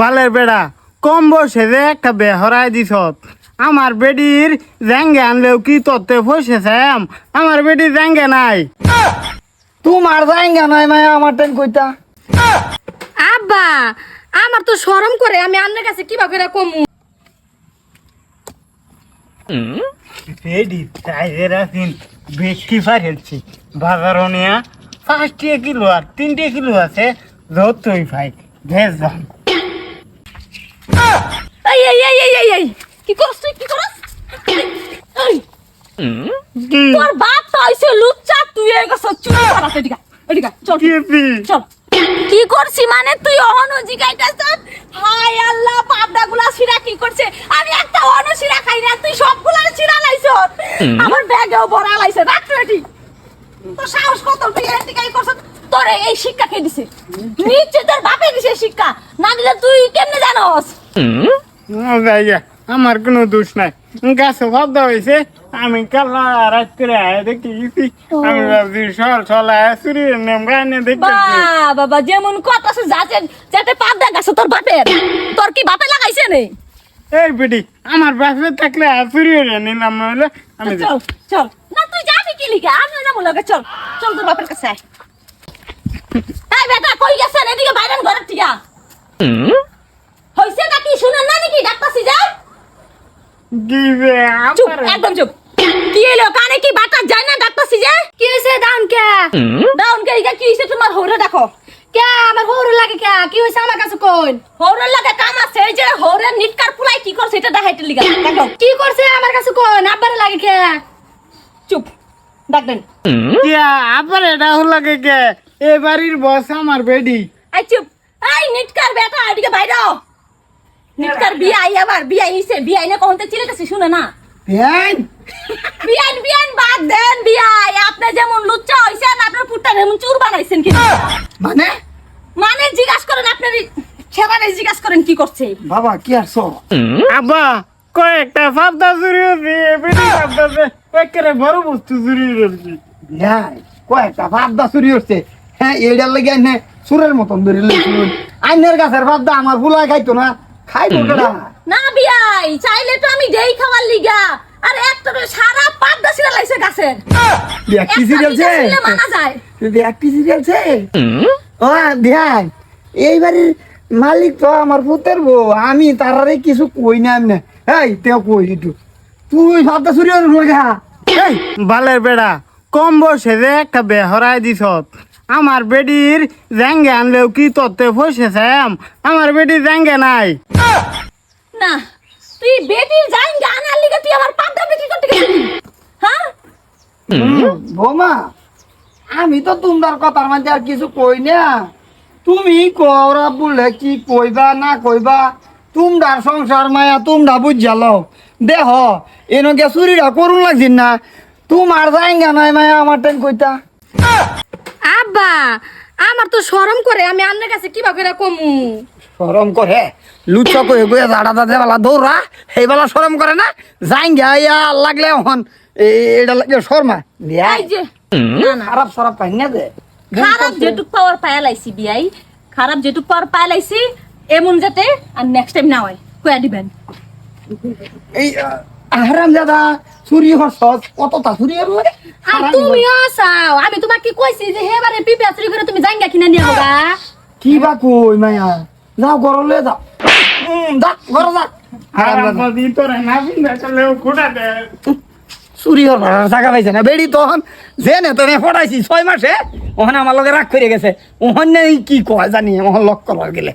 বালের বেড়া। কম বসে যে একটা বেহরাই দিছ। আমার বেডির জ্যাঙ্গে আনলেও কি তত্ত্বে ফসেছাম আমার বেডির জ্যাঙ্গে নাই। তোমার জায়গা নাই মায়া আমার টেন কইতা। আব্বা আমার তো শরম করে আমি আপনার কাছে কিবা করে কমু? বেডি টাইজের আছেন বেশি ফারেছি বাজার নিয়া পাঁচটি কিলো আর তিনটে কিলো আছে যতই ভাই ভেজ এই এই এই এই এই কি করছ তুই কি করছ তোর বাপ তো হইছে লুচ্চা তুই এই গছ চুরি করাতে দিগা এদিকা চল চল কি করছি মানে তুই অহনো জিগাইতাছ হাই আল্লাহ পাবদা গুলা সিরা কি করছে আমি একটা অহনো সিরা খাই না তুই সবগুলা সিরা লাইছ আমার ব্যাগেও ভরা লাইছে রাখ এটি তোর সাহস কত তুই এটি করছ তোরে এই শিক্ষা কে দিছে? নিশ্চয় তোর বাপে দিছে শিক্ষা। না দিলে তুই কেমনে জানোস? আমার কোনো দোষ নাই। গাছে শব্দ হয়েছে আমি কালা রাত করে আয় গেছি আমি ভাবছি সল চুরি দেখতে বা বাবা যেমন কথা আছে যাতে যাতে পাবদা গাছ তোর বাপের। তোর কি বাপে লাগাইছে নে? এই বেটি আমার বাপে থাকলে চুরি হয়ে নিলাম নইলে আমি। চল চল। না তুই যাবি কি লিখে? আমি যাব লগে। চল চল তোর বাপের কাছে আয়। এই বেটা কই গেছেন? এদিকে বাইরেন ঘরের টিকা হইছে নাকি? শুনেন না নাকি? ডাক্তারছি যা। যে চুপ একদম চুপ। কি এলো কানে কি বাটা যায় না? ডাক্তারছি যে। কি হইছে ডাউন কে? ডাউন কে? কি হইছে তোমার হৌরে দেখো কে? আমার হৌরে লাগে কে? কি হইছে আমার কাছে কোন হৌরে লাগে কাম আছে। এই যে হৌরে নিটকার ফুলাই কি করছে এটা দেখাইতে লিগা। দেখো। কি করছে আমার কাছে কোন আব্বারে লাগে কে? চুপ। ডাকবেন কি? আবার এটা লাগে কে? এ বাড়ির বস আমার বেডি। আই চুপ। আই নিটকার বেটা এদিকে বাইরে নিটকার বিয়া আই আবার বিয়া হইছে বিয়া এনে কহতে চিলেতেছে শুনে না। হ্যাঁ বিয়ান বিয়ান বাদ দেন বিয়াই। আপনি যেমন লুচ্চা হইছেন আপনার পুটটা যেমন চুর বানাইছেন কি মানে? মানে জিজ্ঞাসা করেন আপনার ছেড়ারে জিজ্ঞাসা করেন কি করছে। বাবা কি আর আব্বা কয়েকটা ফাবদা চুরি হয়েছে বেটি ফাবদা একেবারে বড় বস্তু চুরি হয়েছে। হ্যাঁ কয়েকটা ভাবদা চুরি হচ্ছে হ্যাঁ এইটার লেগে আইনে সুরের মতন ধরে আইনের গাছের ভাবদা আমার ফুলাই খাইতো না। খাইতো কেডা না বিয়াই চাইলে তো আমি দেই খাওয়ার লিগা। আর একটা সারা পাত লাইছে গাছের। মানা যায়। ছে? ও ধ্যান এইবারের মালিক তো আমার পুতের বউ। আমি তারারে কিছু কই না এমনি এই তেও কই একটু। তুই ভাবদা চুরি হল গা এই বালের বেড়া কম বসে যে একটা বেহরাই দিছ আমার বেডির জ্যাঙ্গে আনলেও কি তত্ত্বে ফসেছাম? আমার বেডির জ্যাঙ্গে নাই। না তুই বেটির যাই গানার লিগে তুই আমার বিক্রি করতে গেছিলি হ্যাঁ? বৌমা আমি তো তোমার কথার মধ্যে আর কিছু কই না। তুমি করা বললে কি কইবা না কইবা তোমরার সংসার মায়া তোমরা বুঝাল দেহ এনকে চুরিরা করুন লাগছিন না। তোমার জায়গা নাই মায়া আমার টেন কইতা। আব্বা আমার তো শরম করে আমি আপনার কাছে কিবা করে কমু? সরম করে? লুচা কয়ে গয়ে জাড়া দাদে বেলা দৌড়া? সেই বেলা সরম করে না? জায়গা ইয়া লাগলে এখন এটা লাগে শর্মা। এই যে না না। খারাপ সরাপ পাই না দে খারাপ যেটুক পাওয়ার পায়া লাইছি বিয়াই। খারাপ যেটুক পাওয়ার পায়া লাইছি এমন যাতে আর নেক্সট টাইম না হয়। কয়া দিবেন? এই আহরাম দাদা চুরি হস কতটা চুরি হল? আর তুমিও চাও আমি তোমাক কি কইছি যে হেবারে পিপা চুরি করে তুমি জাঙ্গা কিনা নিয়ে কি বা কই মায়া? যাও ঘরলে যাও। ঘর যা। আর আরাম। দাদা। দি তোরা না বিন্দা করলেও খুঁটা দে। চুরি পাইছে না। বেড়ি তখন যে নে ফটাইছি ছয় মাসে ওখানে আমার লগে রাগ করে গেছে। ওখানে কি কয় জানি আমার লক্ষ্য গেলে।